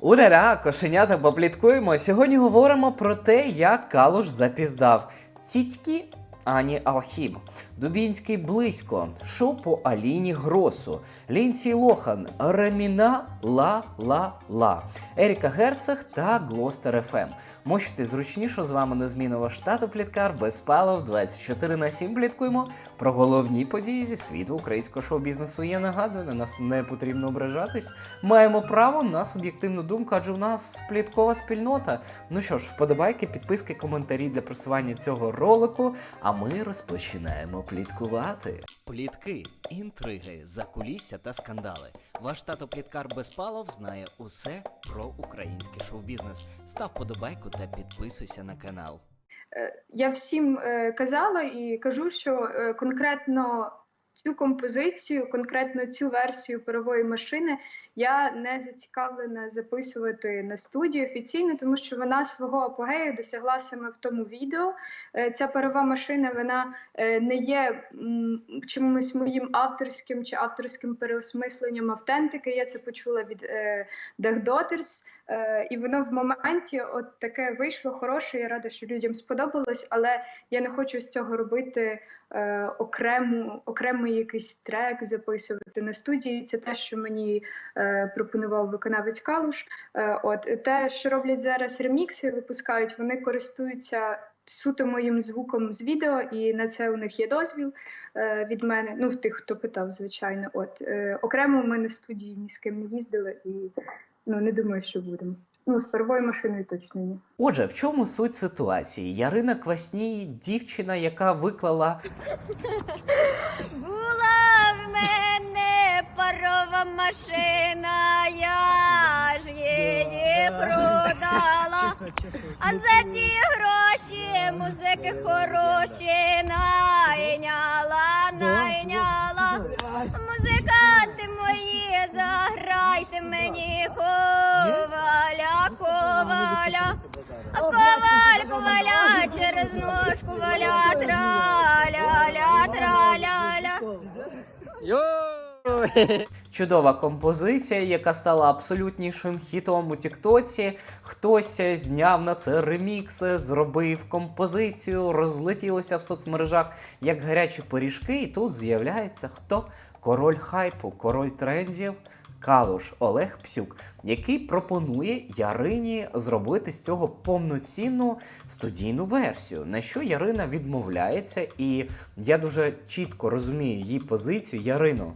Урара, кошенята, попліткуємо. Сьогодні говоримо про те, як Калуш запіздав. Цицькі Ані Алхіб, Дубінський близько, шо по Аліні Гросу, Лінсі Лохан, Реміна Ла Ла Ла, Еріка Герцег та Глостер ФМ. Мочити зручніше з вами незмінного штату Пліткар без палив 24 на 7 пліткуємо про головні події зі світу українського шоу-бізнесу. Я нагадую, на нас не потрібно ображатись. Маємо право на суб'єктивну думку, адже у нас пліткова спільнота. Ну що ж, вподобайки, підписки, коментарі для просування цього ролику. А ми розпочинаємо пліткувати. Плітки, інтриги, закулісся та скандали. Ваш тато Пліткар Безпалов знає усе про український шоу-бізнес. Став подобайку та підписуйся на канал. Е, Я всім е, казала і кажу, що е, конкретно цю композицію, конкретно цю версію парової машини я не зацікавлена записувати на студії офіційно, тому що вона свого апогею досягла саме в тому відео. Е, Ця парова машина вона е, не є чимось моїм авторським чи авторським переосмисленням автентики. Я це почула від е, Daughters. І воно в моменті от таке вийшло хороше. Я рада, що людям сподобалось, але я не хочу з цього робити е, окрему, окремий якийсь трек, записувати на студії. Це те, що мені е, пропонував виконавець Калуш. Е, от те, що роблять зараз ремікси, випускають, вони користуються. Суто моїм звуком з відео, і на це у них є дозвіл е, від мене. Ну, в тих, хто питав, звичайно. От е, окремо ми на студії ні з ким не їздили, і ну не думаю, що будемо. Ну, з первою машиною точно ні. Отже, в чому суть ситуації? Ярина Квасній, дівчина, яка виклала Була в мене парова машина, я ж її продала. А за ті гроші музики хороші найняла, найняла. Музиканти мої, заграйте мені коваля, коваля. А коваль, коваля, через ножку валя, траля-ля, траля-ля. чудова композиція, яка стала абсолютнішим хітом у Тіктоці. Хтось зняв на це ремікс, зробив композицію, розлетілося в соцмережах як гарячі пиріжки, і тут з'являється хто? Король хайпу, король трендів. Калуш Олег Псюк, який пропонує Ярині зробити з цього повноцінну студійну версію, на що Ярина відмовляється, і я дуже чітко розумію її позицію. Ярино,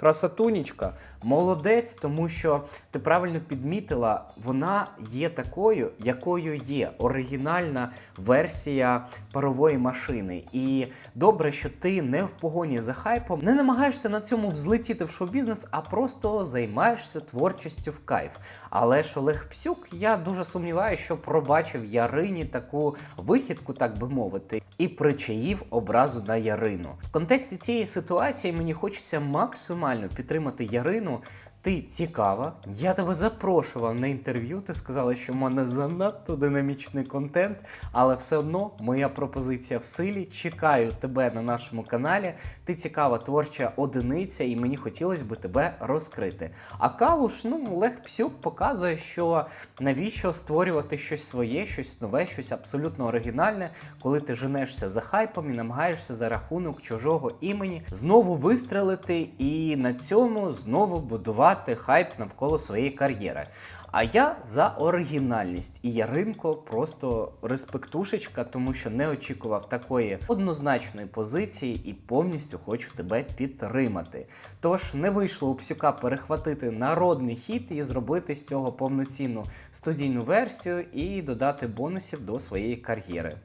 красотунічка, молодець, тому що ти правильно підмітила, вона є такою, якою є оригінальна версія парової машини. І добре, що ти не в погоні за хайпом, не намагаєшся на цьому взлетіти в шоу-бізнес, а просто займаєшся творчістю в кайф. Але ж Олег Псюк, я дуже сумніваюся, що пробачив Ярині таку вихідку, так би мовити, і причаїв образу на Ярину. В контексті цієї ситуації мені хочеться максимально підтримати Ярину. Ти цікава, я тебе запрошував на інтерв'ю. Ти сказала, що в мене занадто динамічний контент, але все одно моя пропозиція в силі. Чекаю тебе на нашому каналі. Ти цікава творча одиниця, і мені хотілося б тебе розкрити. А Калуш, ну Олег Псюк показує, що навіщо створювати щось своє, щось нове, щось абсолютно оригінальне, коли ти женешся за хайпом і намагаєшся за рахунок чужого імені знову вистрелити і на цьому знову будувати хайп навколо своєї кар'єри. А я за оригінальність і Яринко просто респектушечка, тому що не очікував такої однозначної позиції і повністю хочу тебе підтримати. Тож не вийшло у Псюка перехватити народний хіт і зробити з цього повноцінну студійну версію і додати бонусів до своєї кар'єри.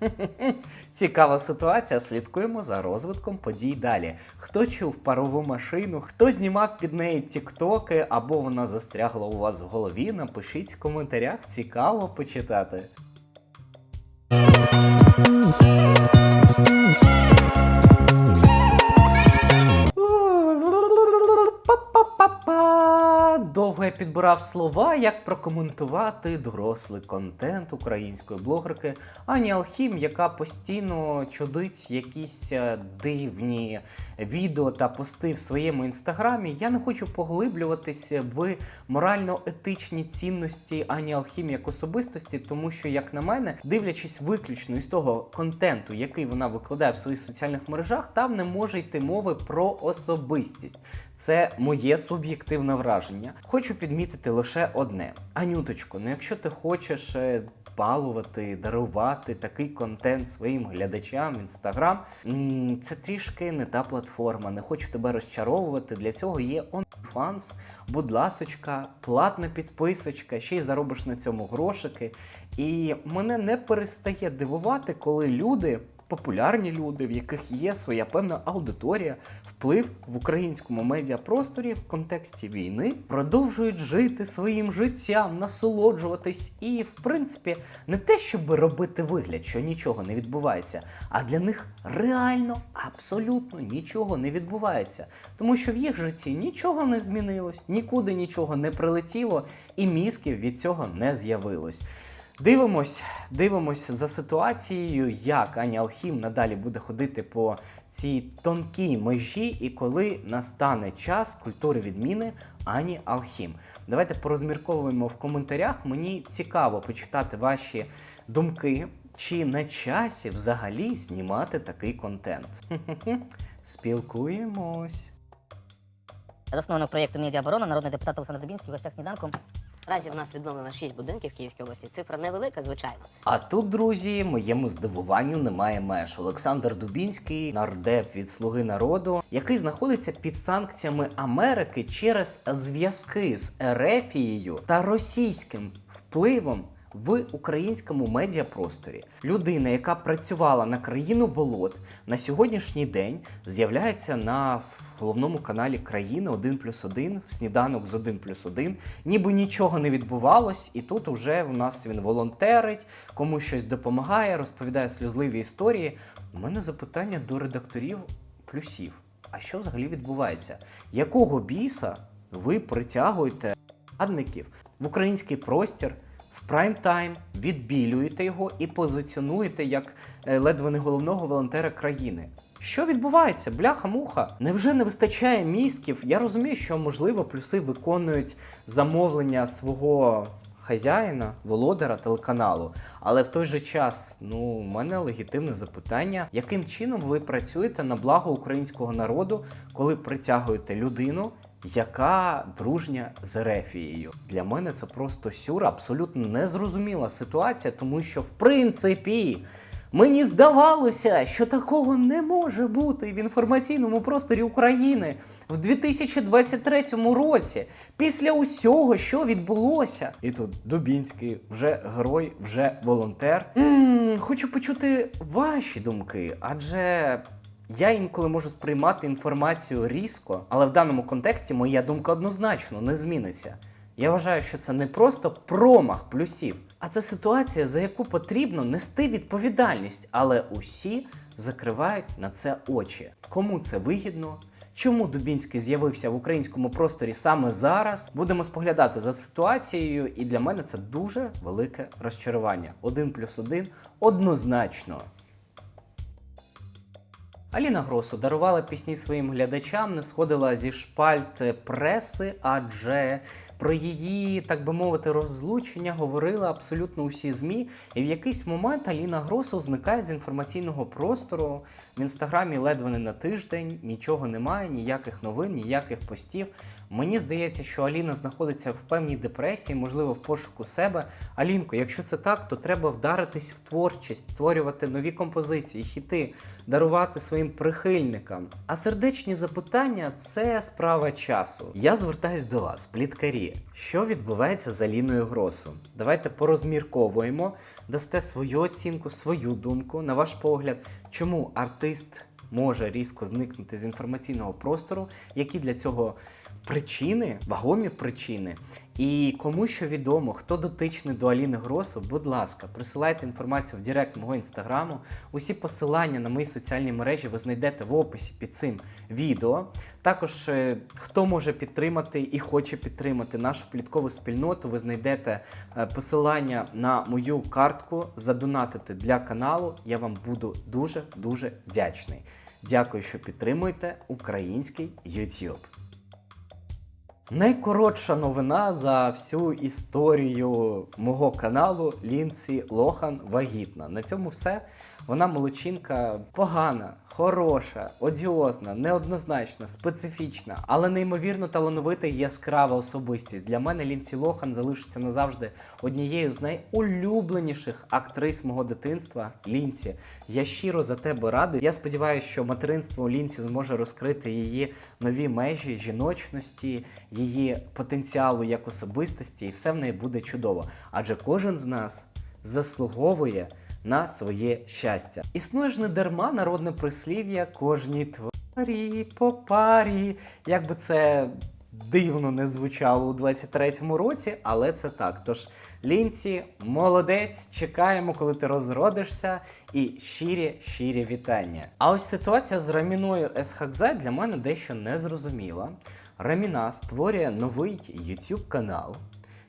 Цікава ситуація. Слідкуємо за розвитком подій далі. Хто чув парову машину, хто знімав під неї тіктоки, або вона застрягла у вас в голові. Напишіть в коментарях. Цікаво почитати. Па-па-па-па. Підбирав слова, як прокоментувати дорослий контент української блогерки Ані Алхім, яка постійно чудить якісь е, дивні відео та пости в своєму інстаграмі. Я не хочу поглиблюватися в морально-етичні цінності Ані Алхім як особистості, тому що, як на мене, дивлячись виключно із того контенту, який вона викладає в своїх соціальних мережах, там не може йти мови про особистість. Це моє суб'єктивне враження. Хочу підмітити лише одне: Анюточко, ну якщо ти хочеш. е, Балувати, дарувати такий контент своїм глядачам в інстаграм. Це трішки не та платформа. Не хочу тебе розчаровувати. Для цього є OnlyFans. Будь ласочка, платна підписочка, ще й заробиш на цьому грошики. І мене не перестає дивувати, коли люди. Популярні люди, в яких є своя певна аудиторія, вплив в українському медіапросторі в контексті війни, продовжують жити своїм життям, насолоджуватись і, в принципі, не те, щоб робити вигляд, що нічого не відбувається, а для них реально абсолютно нічого не відбувається, тому що в їх житті нічого не змінилось, нікуди нічого не прилетіло, і мізків від цього не з'явилось. Дивимось, дивимось за ситуацією, як Аня Алхім надалі буде ходити по цій тонкій межі, і коли настане час культури відміни Ані Алхім. Давайте порозмірковуємо в коментарях. Мені цікаво почитати ваші думки, чи на часі взагалі знімати такий контент. Спілкуємось. Засновник проєкту Медіаоборона, народний депутат Олександр Дубінський, гостях сніданку. Наразі в нас відновлено 6 будинків в Київській області. Цифра невелика, звичайно. А тут, друзі, моєму здивуванню немає меж. Олександр Дубінський, нардеп від Слуги народу, який знаходиться під санкціями Америки через зв'язки з Ерефією та російським впливом. В українському медіапросторі людина, яка працювала на країну болот, на сьогоднішній день з'являється на головному каналі країни 1 плюс 1, в сніданок з 1 плюс 1. Ніби нічого не відбувалось, і тут уже в нас він волонтерить, комусь щось допомагає, розповідає сльозливі історії. У мене запитання до редакторів плюсів. А що взагалі відбувається? Якого біса ви притягуєте радників в український простір? В прайм-тайм відбілюєте його і позиціонуєте як е, ледве не головного волонтера країни. Що відбувається? Бляха-муха. Невже не вистачає мізків? Я розумію, що можливо плюси виконують замовлення свого хазяїна, володара телеканалу. Але в той же час, ну, у мене легітимне запитання, яким чином ви працюєте на благо українського народу, коли притягуєте людину, яка дружня з Ерефією. Для мене це просто сюр, абсолютно незрозуміла ситуація, тому що в принципі. Мені здавалося, що такого не може бути в інформаційному просторі України в 2023 році, після усього, що відбулося. І тут Дубінський, вже герой, вже волонтер. м хочу почути ваші думки, адже я інколи можу сприймати інформацію різко, але в даному контексті моя думка однозначно не зміниться. Я вважаю, що це не просто промах плюсів, а це ситуація, за яку потрібно нести відповідальність, але усі закривають на це очі. Кому це вигідно? Чому Дубінський з'явився в українському просторі саме зараз? Будемо споглядати за ситуацією, і для мене це дуже велике розчарування. Один плюс один однозначно. Аліна Гросу дарувала пісні своїм глядачам, не сходила зі шпальт преси, адже про її, так би мовити, розлучення говорили абсолютно усі ЗМІ. І в якийсь момент Аліна Гросу зникає з інформаційного простору. В інстаграмі ледве не на тиждень, нічого немає, ніяких новин, ніяких постів. Мені здається, що Аліна знаходиться в певній депресії, можливо, в пошуку себе. Алінко, якщо це так, то треба вдаритись в творчість, створювати нові композиції, хіти, дарувати своїм прихильникам. А сердечні запитання це справа часу. Я звертаюсь до вас, пліткарі. Що відбувається з Аліною Гросу? Давайте порозмірковуємо, дасте свою оцінку, свою думку, на ваш погляд, чому артист може різко зникнути з інформаційного простору, які для цього причини, вагомі причини. І кому що відомо, хто дотичний до Аліни Гросу, будь ласка, присилайте інформацію в Директ мого інстаграму. Усі посилання на мої соціальні мережі ви знайдете в описі під цим відео. Також е, хто може підтримати і хоче підтримати нашу пліткову спільноту, ви знайдете е, посилання на мою картку задонатити для каналу. Я вам буду дуже дуже вдячний. Дякую, що підтримуєте український YouTube. Найкоротша новина за всю історію мого каналу Лінсі Лохан вагітна. На цьому все. Вона молодчинка погана, хороша, одіозна, неоднозначна, специфічна, але неймовірно талановита і яскрава особистість. Для мене Лінсі Лохан залишиться назавжди однією з найулюбленіших актрис мого дитинства. Лінсі, я щиро за тебе радий. Я сподіваюся, що материнство Лінсі зможе розкрити її нові межі жіночності, її потенціалу як особистості, і все в неї буде чудово. Адже кожен з нас заслуговує на своє щастя. Існує ж не дарма народне прислів'я кожній тварі по парі. Як би це дивно не звучало у 23-му році, але це так. Тож, Лінці, молодець, чекаємо, коли ти розродишся, і щирі, щирі вітання. А ось ситуація з Раміною Есхакзай для мене дещо незрозуміла. Раміна створює новий YouTube канал,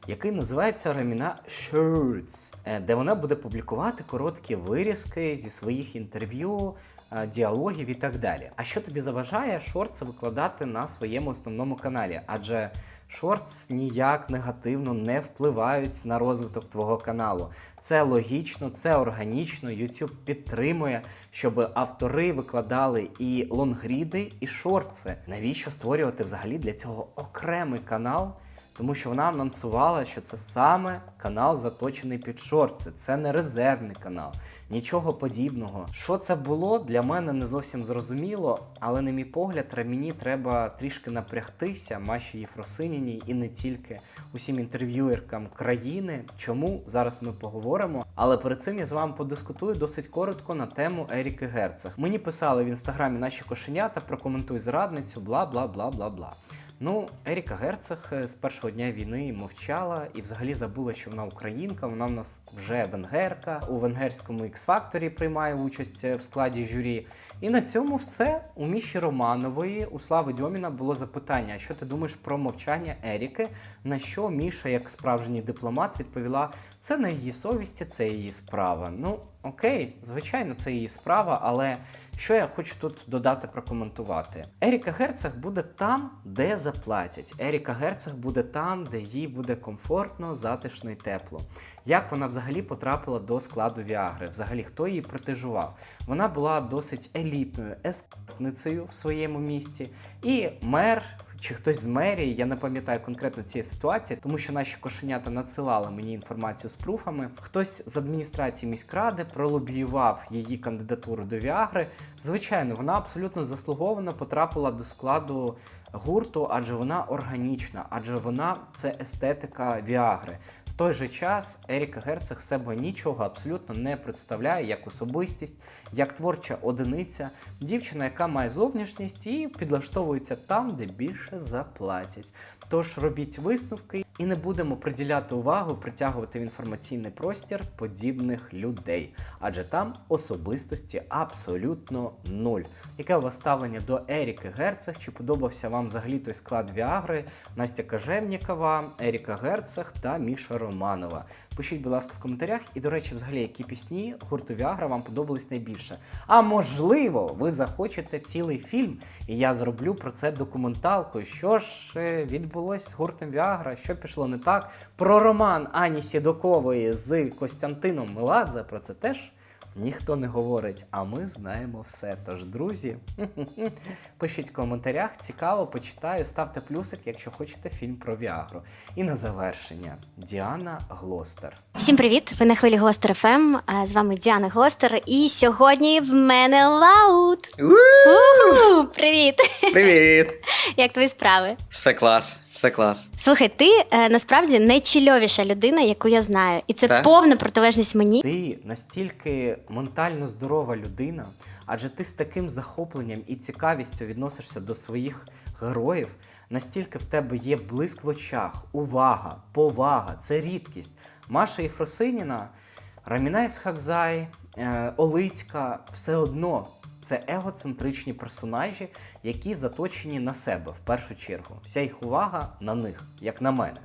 який називається Раміна Shirts, е, де вона буде публікувати короткі вирізки зі своїх інтерв'ю, е, діалогів і так далі. А що тобі заважає шортси викладати на своєму основному каналі? Адже шортс ніяк негативно не впливають на розвиток твого каналу. Це логічно, це органічно. YouTube підтримує, щоб автори викладали і лонгріди, і шортси. Навіщо створювати взагалі для цього окремий канал? Тому що вона анонсувала, що це саме канал заточений під шорти. Це не резервний канал, нічого подібного. Що це було для мене не зовсім зрозуміло, але на мій погляд, Раміні треба трішки напрягтися Маші Єфросиніній і не тільки усім інтерв'юеркам країни. Чому зараз ми поговоримо? Але перед цим я з вами подискутую досить коротко на тему Еріки Герцег. Мені писали в інстаграмі наші кошенята, прокоментуй зрадницю, бла бла бла бла бла. Ну, Еріка Герцег е, з першого дня війни мовчала і взагалі забула, що вона українка. Вона в нас вже венгерка. У венгерському X-Factor приймає участь е, в складі журі. І на цьому все. У Міші Романової у Слави Дьоміна було запитання: що ти думаєш про мовчання Еріки? На що Міша, як справжній дипломат, відповіла: це на її совісті, це її справа. Ну окей, звичайно, це її справа, але. Що я хочу тут додати прокоментувати? Еріка Герцег буде там, де заплатять. Еріка Герцег буде там, де їй буде комфортно, затишно і тепло. Як вона взагалі потрапила до складу Віагри? Взагалі, хто її протежував? Вона була досить елітною еспортницею в своєму місті, і мер. Чи хтось з мерії, я не пам'ятаю конкретно цієї ситуації, тому що наші кошенята надсилали мені інформацію з пруфами. Хтось з адміністрації міськради пролобіював її кандидатуру до Віагри. Звичайно, вона абсолютно заслуговано потрапила до складу гурту, адже вона органічна, адже вона це естетика Віагри. Той же час Еріка Герцег себе нічого абсолютно не представляє як особистість, як творча одиниця, дівчина, яка має зовнішність і підлаштовується там, де більше заплатять. Тож робіть висновки і не будемо приділяти увагу, притягувати в інформаційний простір подібних людей, адже там особистості абсолютно нуль. Яке у вас ставлення до Еріки Герцег? Чи подобався вам взагалі той склад Віагри, Настя Кажевнікова, Еріка Герцег та Міша Романова? Пишіть, будь ласка, в коментарях. І, до речі, взагалі, які пісні гурту Віагра вам подобались найбільше. А можливо, ви захочете цілий фільм, і я зроблю про це документалку. Що ж е, відбулось з гуртом Віагра, що пішло не так. Про роман Ані Сідокової з Костянтином Меладзе, про це теж. Ніхто не говорить, а ми знаємо все. Тож, друзі, пишіть в коментарях, цікаво, почитаю, ставте плюсик, якщо хочете фільм про Віагру. І на завершення Діана Глостер. Всім привіт! Ви на хвилі Глостер ФМ. З вами Діана Глостер. І сьогодні в мене лаут. Привіт! Привіт! Як твої справи? Все клас, все клас. Слухай, ти е, насправді найчільовіша людина, яку я знаю, і це Так? повна протилежність мені. Ти настільки ментально здорова людина, адже ти з таким захопленням і цікавістю відносишся до своїх героїв. настільки в тебе є блиск в очах, увага, повага, це рідкість. Маша Єфросиніна, Раміна Ісхакзай, е, Олицька, все одно це егоцентричні персонажі, які заточені на себе в першу чергу. Вся їх увага на них, як на мене.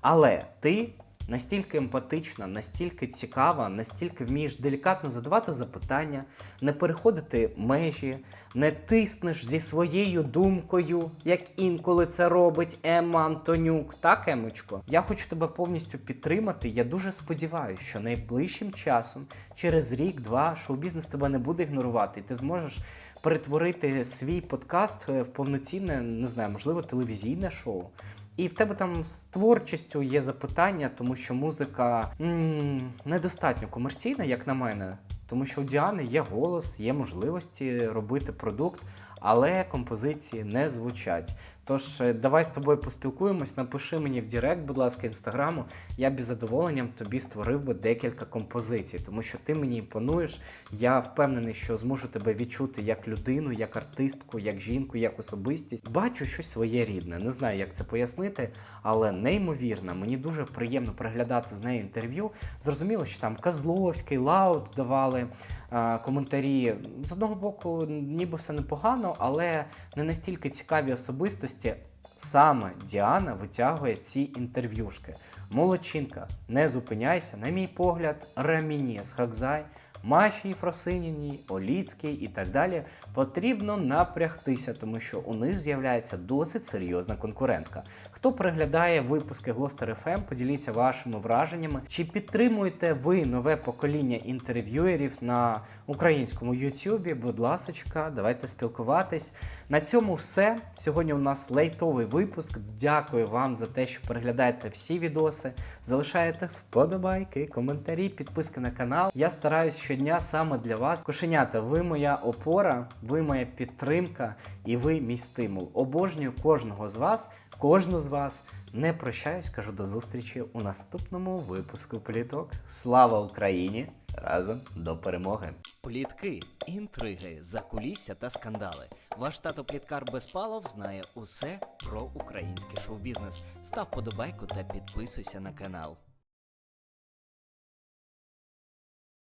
Але ти настільки емпатична, настільки цікава, настільки вмієш делікатно задавати запитання, не переходити межі, не тиснеш зі своєю думкою, як інколи це робить Емма Антонюк. Так, Емочко? Я хочу тебе повністю підтримати. Я дуже сподіваюся, що найближчим часом, через рік-два, шоу-бізнес тебе не буде ігнорувати, і ти зможеш перетворити свій подкаст е, в повноцінне, не знаю, можливо, телевізійне шоу. І в тебе там з творчістю є запитання, тому що музика м, недостатньо комерційна, як на мене. Тому що у Діани є голос, є можливості робити продукт, але композиції не звучать. Тож е, давай з тобою поспілкуємось, напиши мені в Директ, будь ласка, інстаграму. Я б із задоволенням тобі створив би декілька композицій, тому що ти мені імпонуєш. Я впевнений, що зможу тебе відчути як людину, як артистку, як жінку, як особистість. Бачу щось своє рідне. Не знаю, як це пояснити, але неймовірно. Мені дуже приємно переглядати з нею інтерв'ю. Зрозуміло, що там Козловський, Лаут давали коментарі. З одного боку, ніби все непогано, але не настільки цікаві особистості. Саме Діана витягує ці інтерв'юшки. Молодчинка, не зупиняйся, на мій погляд, Раміні Схакзай, Маші Єфросиніній, Оліцькій і так далі. Потрібно напрягтися, тому що у них з'являється досить серйозна конкурентка. Хто переглядає випуски Глостер FM, поділіться вашими враженнями. Чи підтримуєте ви нове покоління інтерв'юерів на українському Ютубі? Будь ласочка, давайте спілкуватись. На цьому все. Сьогодні у нас лейтовий випуск. Дякую вам за те, що переглядаєте всі відоси, залишаєте вподобайки, коментарі, підписки на канал. Я стараюсь щодня саме для вас. Кошенята, ви моя опора, ви моя підтримка і ви мій стимул. Обожнюю кожного з вас, кожну з вас. Не прощаюсь, кажу до зустрічі у наступному випуску Пліток. Слава Україні! Разом до перемоги! Плітки, інтриги, закулісся та скандали. Ваш тато Пліткар Безпалов знає усе про український шоу-бізнес. Став подобайку та підписуйся на канал.